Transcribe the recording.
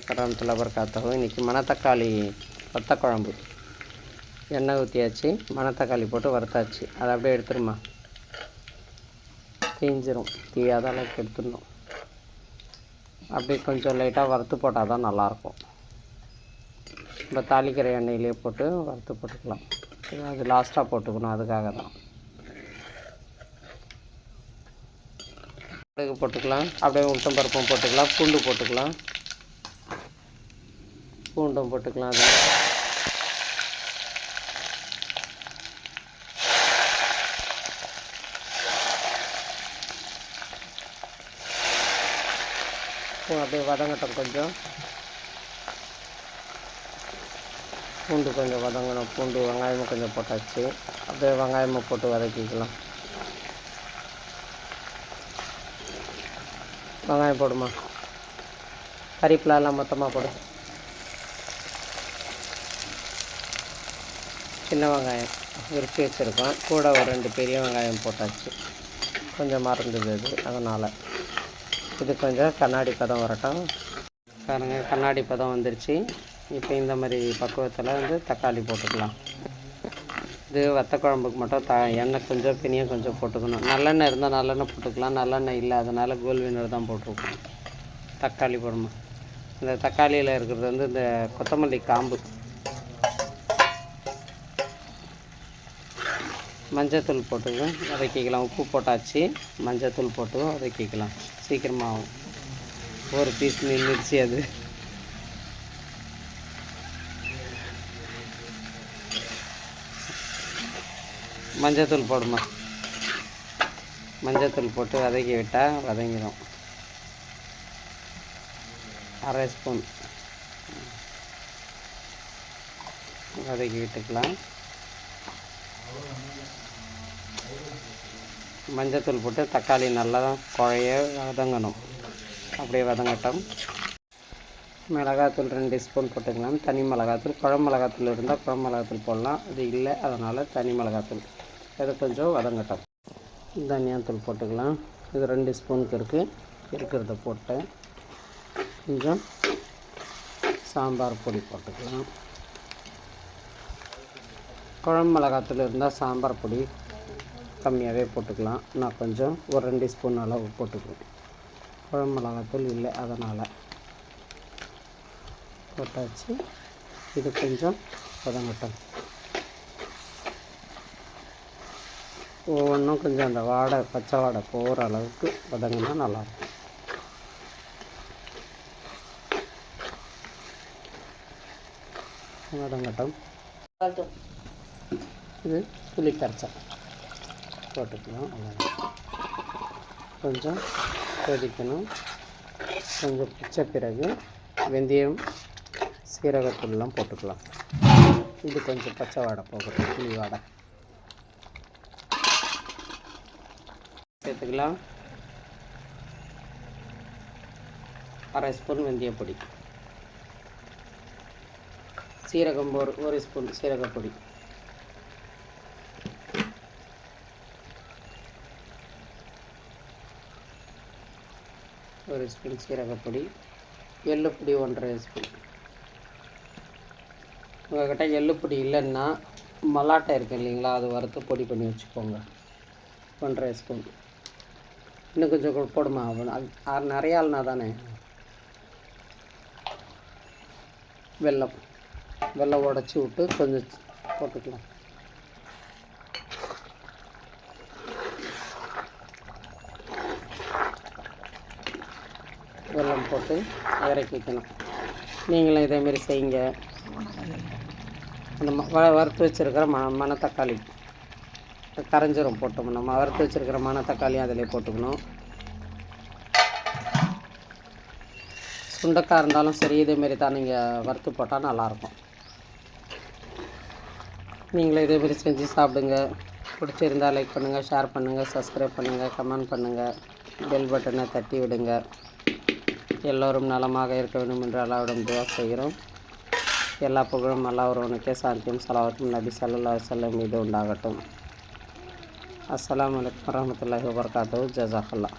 கரமத்தில் பரக்காத்தவும் இன்றைக்கி மணத்தக்காளி வத்த குழம்பு எண்ணெய் ஊற்றியாச்சு மணத்தக்காளி போட்டு வறுத்தாச்சு. அதை அப்படியே எடுத்துருமா? தீஞ்சிரும். தீயாத அளவுக்கு எடுத்துடணும். அப்படியே கொஞ்சம் லைட்டாக வறுத்து போட்டால் தான் நல்லாயிருக்கும். இப்போ தாளிக்கிற எண்ணெயிலே போட்டு வறுத்து போட்டுக்கலாம். அது லாஸ்ட்டாக போட்டுக்கணும் அதுக்காக தான். கடுகு போட்டுக்கலாம் அப்படியே உளுத்தம் பருப்பும் போட்டுக்கலாம் பூண்டு போட்டுக்கலாம். பூண்டும் போட்டுக்கலாம் அது அப்படியே வதங்கட்டும் கொஞ்சம். பூண்டு கொஞ்சம் வதங்கணும். பூண்டு வெங்காயமும் கொஞ்சம் போட்டாச்சு. அப்படியே வெங்காயமும் போட்டு வதக்கிக்கலாம். வெங்காயம் போடுமா? கறிப்பிலாம் மொத்தமாக போடும் சின்ன வெங்காயம் உரிச்சு வச்சுருக்கோம். கூட ஒரு ரெண்டு பெரிய வெங்காயம் போட்டாச்சு. கொஞ்சம் மறந்தது அது. அதனால் இது கொஞ்சம் கண்ணாடி பதம் வரட்டும். பாருங்க கண்ணாடி பதம் வந்துருச்சு. இப்போ இந்த மாதிரி பக்குவத்தில் வந்து தக்காளி போட்டுக்கலாம். இது வத்த குழம்புக்கு மட்டும் த எண்ணெய் கொஞ்சம் பினியும் கொஞ்சம் போட்டுக்கணும். நல்லெண்ணெய் இருந்தால் நல்லெண்ணெய் போட்டுக்கலாம். நல்லெண்ணெய் இல்லை அதனால் கோல் தான் போட்டிருக்கோம். தக்காளி போடணும் இந்த தக்காளியில் இருக்கிறது வந்து இந்த கொத்தமல்லி காம்பு. மஞ்சத்தூள் போட்டு வதக்கிக்கலாம். உப்பு போட்டாச்சு மஞ்சத்தூள் போட்டு வதக்கிக்கலாம். சீக்கிரமாகும் ஒரு பீஸ் நின்றுச்சு அது. மஞ்சத்தூள் போடுமா மஞ்சத்தூள் போட்டு வதக்கி விட்டால் வதங்கிடும். அரை ஸ்பூன். வதக்கி விட்டுக்கலாம். மஞ்சத்தூள் போட்டு தக்காளி நல்லா குழைய வதங்கணும். அப்படியே வதங்கட்டும். மிளகாத்தூள் ரெண்டு ஸ்பூன் போட்டுக்கலாம். தனி மிளகாத்தூள். குழம்பு மிளகாத்தூள் இருந்தால் குழம்பு மிளகாத்தூள் போடலாம். அது இல்லை அதனால் தனி மிளகாத்தூள். இது கொஞ்சம் வதங்கட்டும். தனியாத்தூள் போட்டுக்கலாம். இது ரெண்டு ஸ்பூனுக்கு இருக்குது இருக்கிறத போட்டேன். கொஞ்சம் சாம்பார் பொடி போட்டுக்கலாம். குழம்பு மிளகாத்தூள் இருந்தால் சாம்பார் பொடி கம்மியாகவே போட்டுக்கலாம். நான் கொஞ்சம் ஒரு ரெண்டு ஸ்பூன் அளவு போட்டுக்குவேன். குழம்பு மிளகாத்தூள் இல்லை அதனால். போட்டாச்சு. இது கொஞ்சம் வதங்கட்டும். ஒவ்வொன்றும் கொஞ்சம் அந்த வாடை பச்சை வாடை போகிற அளவுக்கு வதங்கினா நல்லாயிருக்கும். வதங்கட்டும். இது புளி கரைச்சல் போட்டுக்கலாம் கொஞ்சம் கொதிக்கணும். கொஞ்சம் பிச்ச பிறகு வெந்தயம் சீரகத்தூள்லாம் போட்டுக்கலாம். இது கொஞ்சம் பச்சை வாடை போகட்டும் புளி வாடை. சேர்த்துக்கலாம். அரை ஸ்பூன் வெந்தயம் பொடி. சீரகம் ஒரு ஒரு ஸ்பூன் சீரகப்பொடி ஒரு ஸ்பூன் சீரகப்பொடி எள்ளுப்பொடி ஒன்றரை ஸ்பூன். உங்கள்கிட்ட எள்ளுப்பொடி இல்லைன்னா மல்லாட்டை இருக்குது இல்லைங்களா அது வறுத்து பொடி பண்ணி வச்சுக்கோங்க. ஒன்றரை ஸ்பூன். இன்னும் கொஞ்சம் போடுமா அது ஆறு நிறைய ஆள்னா தானே. வெள்ளம் வெல்லம் உடச்சி விட்டு கொஞ்சம் போட்டுக்கலாம். இதெல்லாம் போட்டு இறக்கி வைக்கணும் நீங்களும் இதேமாரி செய்யுங்க. அந்த ம- வ வறுத்து வச்சுருக்கிற ம மணத்தக்காளி. கரைஞ்சிரும் போட்டோம் நம்ம வறுத்து வச்சுருக்கிற மணத்தக்காளியும் அதிலே போட்டுக்கணும். சுண்டக்காய் இருந்தாலும் சரி இதேமாரி தான் நீங்கள் வறுத்து போட்டால் நல்லாயிருக்கும். நீங்களும் இதேமாரி செஞ்சு சாப்பிடுங்க. பிடிச்சிருந்தால் லைக் பண்ணுங்கள் ஷேர் பண்ணுங்கள் சப்ஸ்கிரைப் பண்ணுங்கள் கமெண்ட் பண்ணுங்கள் பெல் பட்டனை தட்டி விடுங்க. எல்லோரும் நலமாக இருக்க வேண்டும் என்று அல்லாவிடம் துவா செய்கிறோம். எல்லா புகழும் அல்லா ஒருவனுக்கே சாந்தியும் சலாவத்தும் நபி சல்லா செல்லம் மீது உண்டாகட்டும். அஸ்லாம் வலைக்கம் வரமத்துல்லாஹி வபர்காத்தூ ஜஜாஹல்லா